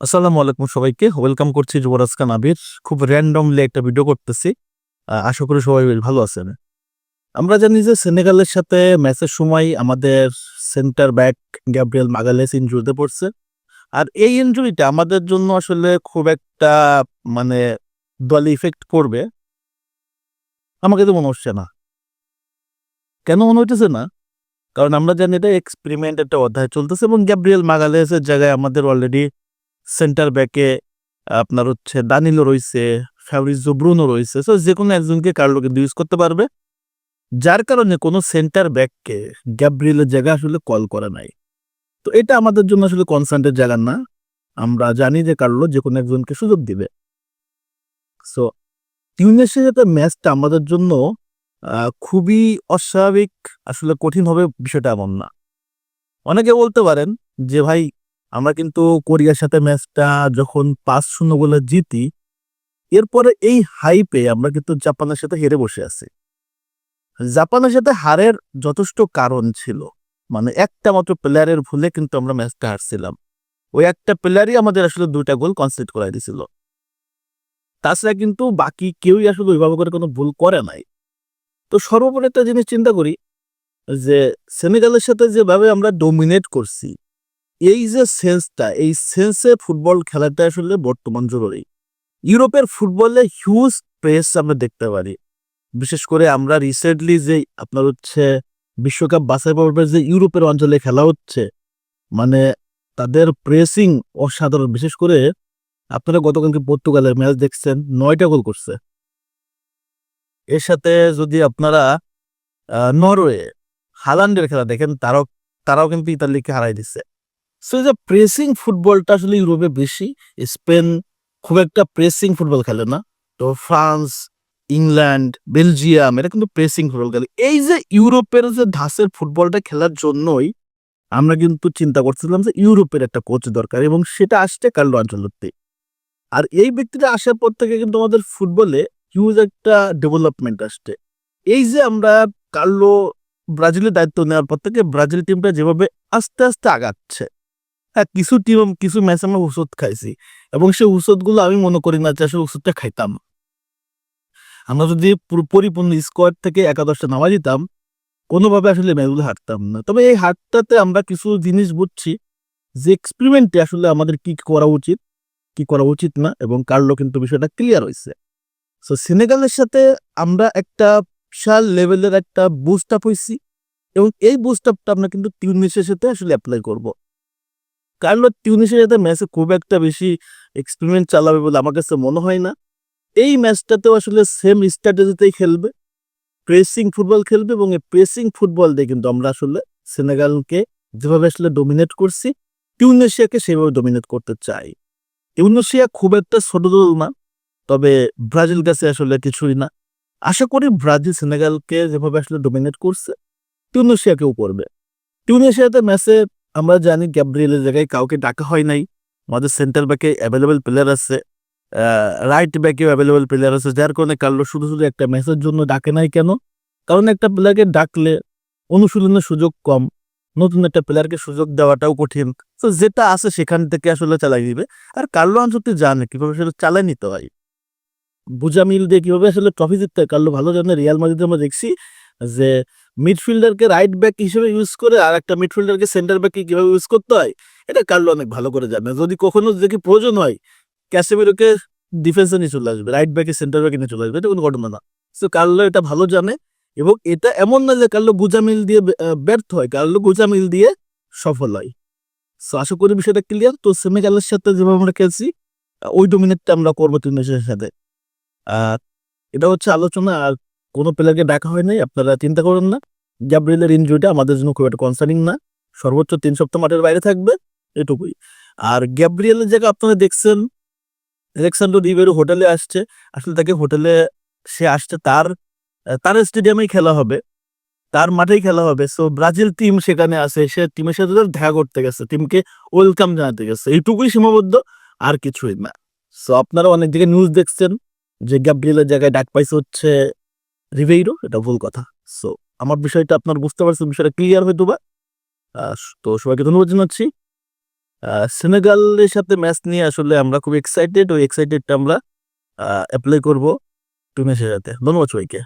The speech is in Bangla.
আসসালামু আলাইকুম সবাইকে। ওয়েলকাম করছি যুবরাজ খান আবির। খুব র্যান্ডমলি একটা ভিডিও করতেছি। আশা করি সবাই ভালো আছেন। আমরা জানি যে সেনেগালের সাথে ম্যাচের সময় আমাদের সেন্টার ব্যাক গ্যাব্রিয়েল মাগালেস ইনজুরিতে পড়ছে। আর এই ইনজুরিটা আমাদের জন্য আসলে খুব একটা মানে দল ইফেক্ট করবে। আমাকে তো মনে হচ্ছে না। কেন মনে হইতেছে না? কারণ আমরা জানি এটা এক্সপেরিমেন্ট একটা অধ্যায় চলতেছে এবং গ্যাব্রিয়েল মাগালেসের জায়গায় আমাদের অলরেডি সেন্টার ব্যাকে আপনার হচ্ছে দানিলো রয়েছে ফ্যাব্রিজো ব্রুনো রয়েছে। সো যে কোনো একজনকে কার্লোকে ইউজ করতে পারবে। যার কারণে কোনো সেন্টার ব্যাককে গ্যাব্রিয়েলের জায়গা আসলে কল করে নাই। তো এটা আমাদের জন্য আসলে কনসার্নের জায়গা না। আমরা জানি যে কার্লো যে কোনো একজনকে সুযোগ দিবে। সো টিউনেসের সাথে ম্যাচটা আমাদের জন্য খুবই অস্বাভাবিক, আসলে কঠিন হবে বিষয়টা এমন না। অনেকে বলতে পারেন যে ভাই আমরা কিন্তু কোরিয়ার সাথে ম্যাচটা যখন পাঁচ শূন্য বলে জিতি, এরপরে এই হাইপে আমরা কিন্তু জাপানের সাথে হেরে বসে আছি। জাপানের সাথে হারের যথেষ্ট কারণ ছিল। মানে একটা মাত্র প্লেয়ারের ভুলে কিন্তু আমরা ম্যাচটা হারছিলাম। ওই একটা প্লেয়ারই আমাদের আসলে দুইটা গোল কনসিড করাই দিছিল। তাছাড়া কিন্তু বাকি কেউই আসলে ওইভাবে করে কোনো ভুল করে নাই। তো সর্বোপরি একটা জিনিস চিন্তা করি, যে সেনেগালের সাথে যেভাবে আমরা ডোমিনেট করছি এই যে সেন্সটা এই সেন্সে ফুটবল খেলাটা আসলে বর্তমান জরুরি। ইউরোপের ফুটবলে হিউজ প্রেস আমরা দেখতে পারি। বিশেষ করে আমরা রিসেন্টলি যে আপনার হচ্ছে বিশ্বকাপ বাছাই পর্বের যে ইউরোপের অঞ্চলে খেলা হচ্ছে মানে তাদের প্রেসিং অসাধারণ। বিশেষ করে আপনারা গতকালকে পর্তুগালের ম্যাচ দেখছেন, নয়টা গোল করছে। এর সাথে যদি আপনারা নরওয়ে, হালান্ডের খেলা দেখেন, তারাও তারাও কিন্তু ইতালিকে হারাই দিচ্ছে সো যে প্রেসিং ফুটবলটা আসলে ইউরোপে বেশি, স্পেন খুব একটা প্রেসিং ফুটবল খেলে না। তো ফ্রান্স, ইংল্যান্ড, বেলজিয়াম এটা কিন্তু প্রেসিং ফুটবল খেলে। এই যে ইউরোপের যে ধাসের ফুটবলটা খেলার জন্যই আমরা কিন্তু চিন্তা করছিলাম যে ইউরোপের একটা কোচ দরকার এবং সেটা আসছে কার্লো আঞ্চলত্তি। আর এই ব্যক্তিটা আসার পর থেকে কিন্তু আমাদের ফুটবলে হিউজ একটা ডেভেলপমেন্ট আসছে। এই যে আমরা কার্লো ব্রাজিলের দায়িত্ব নেওয়ার পর থেকে ব্রাজিল টিমটা যেভাবে আস্তে আস্তে আগাচ্ছে কিছু টিম, কিছু ম্যাচ আমরা ওষুধ খাইছি। এবং সেই ওষুধগুলো আমি মনে করি না যে আসলে ওষুধটা খাইতাম। আমরা যদি পরিপূর্ণ স্কোয়াড থেকে একাদশটা নামা দিতাম, কোনোভাবে আসলে ম্যাচগুলো হারতাম না। তবে এই হারটাতে আমরা কিছু জিনিস বুঝছি যে এক্সপেরিমেন্টে আসলে আমাদের কি করা উচিত, কি করা উচিত না, এবং কার্লো কিন্তু বিষয়টা ক্লিয়ার হয়েছে সো সেনেগালের সাথে আমরা একটা বিশাল লেভেলের একটা বুস্ট আপ হয়েছি এবং এই বুস্ট আপটা আমরা কিন্তু টিউনিসের সাথে আসলে অ্যাপ্লাই করব। কার্লো টিউনিসের সাথে ম্যাচে খুব একটা বেশি এক্সপেরিমেন্ট চালাবে বলে আমার কাছে মনে হয় না। এই ম্যাচটাতেও আসলে সেম স্ট্র্যাটেজিতেই খেলবে। প্রেসিং ফুটবল খেলবে এবং এই প্রেসিং ফুটবল দিয়ে কিন্তু আমরা আসলে সেনেগালকে যেভাবে আসলে ডোমিনেট করছি টিউনেশিয়াকে সেভাবে ডোমিনেট করতে চাই। টিউনেশিয়া খুব একটা ছোট দল না, তবে ব্রাজিল কাছে আসলে কিছুই না। আশা করি ব্রাজিল সেনেগালকে যেভাবে আসলে ডোমিনেট করছে টিউনেশিয়াকেও করবে। টিউনেশিয়াতে ম্যাচে আমরা জানি গ্যাব্রিয়েলের জায়গায় কাউকে ডাকা হয় নাই। আমাদের সেন্টার ব্যাকে অ্যাভেলেবেল প্লেয়ার আছে। রাইট ব্যাকেও অ্যাভেলেবেল প্লেয়ার আছে। যার কারণে কার্লো শুধু শুধু একটা ম্যাচের জন্য ডাকে নাই কেন? কারণ একটা প্লেয়ারকে ডাকলে অনুশীলনের সুযোগ কম। নতুন একটা প্লেয়ারকে সুযোগ দেওয়াটাও কঠিন। তো যেটা আছে সেখান থেকে আসলে চালাই দিবে আর কার্লো আনসুতি জানে কীভাবে সেটা চালাই নিতে হয়। বুঝা মিল দিয়ে কীভাবে আসলে ট্রফি জিততে কার্লো ভালো জানে। রিয়াল মাদ্রিদে আমরা দেখছি যে মিডফিল্ডারকে রাইট ব্যাক হিসেবে ইউজ করে আর একটা মিডফিল্ডারকে সেন্টার ব্যাকে কীভাবে ইউজ করতে হয়, এটা কার্লো অনেক ভালো করে জানে। যদি কখনো দেখি প্রয়োজন হয়, ক্যাসেমিরোকে ডিফেন্সে নিয়ে চলে আসবে রাইট ব্যাকে সেন্টার ব্যাকে নিয়ে চলে আসবে, এটা কোনো ঘটনা না। সো কার্লো এটা ভালো জানে এবং এটা এমন না যে কার্লো গুজামিল দিয়ে ব্যর্থ হয়, কার্লো গুজামিল দিয়ে সফল হয়। সো আশা করি বিষয়টা ক্লিয়ার তো, সেমিকালের সাথে যেভাবে আমরা খেলছি ওই ডোমিনেটটা আমরা করব টিউনেসের সাথে। আর এটা হচ্ছে আলোচনা, আর কোনো প্লেয়ারকে ডাকা হয় নাই, আপনারা চিন্তা করেন না। গ্যাব্রিয়েলের ইনজুরিটা আমাদের জন্য খুব একটা কনসার্নিং না। সর্বোচ্চ তিন সপ্তাহ মাঠের বাইরে থাকবে, এটুকুই। আর গ্যাব্রিয়েলের জায়গা আপনারা দেখছেন আলেক্সান্ডো রিবেরো হোটেলে আসছে। আসলে তাকে হোটেলে সে আসছে, তার তার স্টেডিয়ামেই খেলা হবে। তার মাঠেই খেলা হবে। সো ব্রাজিল টিম সেখানে আছে, সে টিমের সাথে দেখা করতে গেছে টিমকে ওয়েলকাম জানাতে গেছে। এইটুকুই সীমাবদ্ধ, আর কিছুই না। সো আপনারা অনেক দিকে নিউজ দেখছেন যে গ্যাব্রিয়েলের জায়গায় ডাক পাইছে হচ্ছে রিভেইরো এটা ভুল কথা। সো আমার বিষয়টা আপনার বুঝতে পারছেন, বিষয়টা ক্লিয়ার হয়তো বা তো সবাইকে ধন্যবাদ জানাচ্ছি। সেনেগালের সাথে ম্যাচ নিয়ে আসলে আমরা খুব এক্সাইটেড ওই এক্সাইটেডটা আমরা অ্যাপ্লাই করব। সাথে। ধন্যবাদ সবাইকে।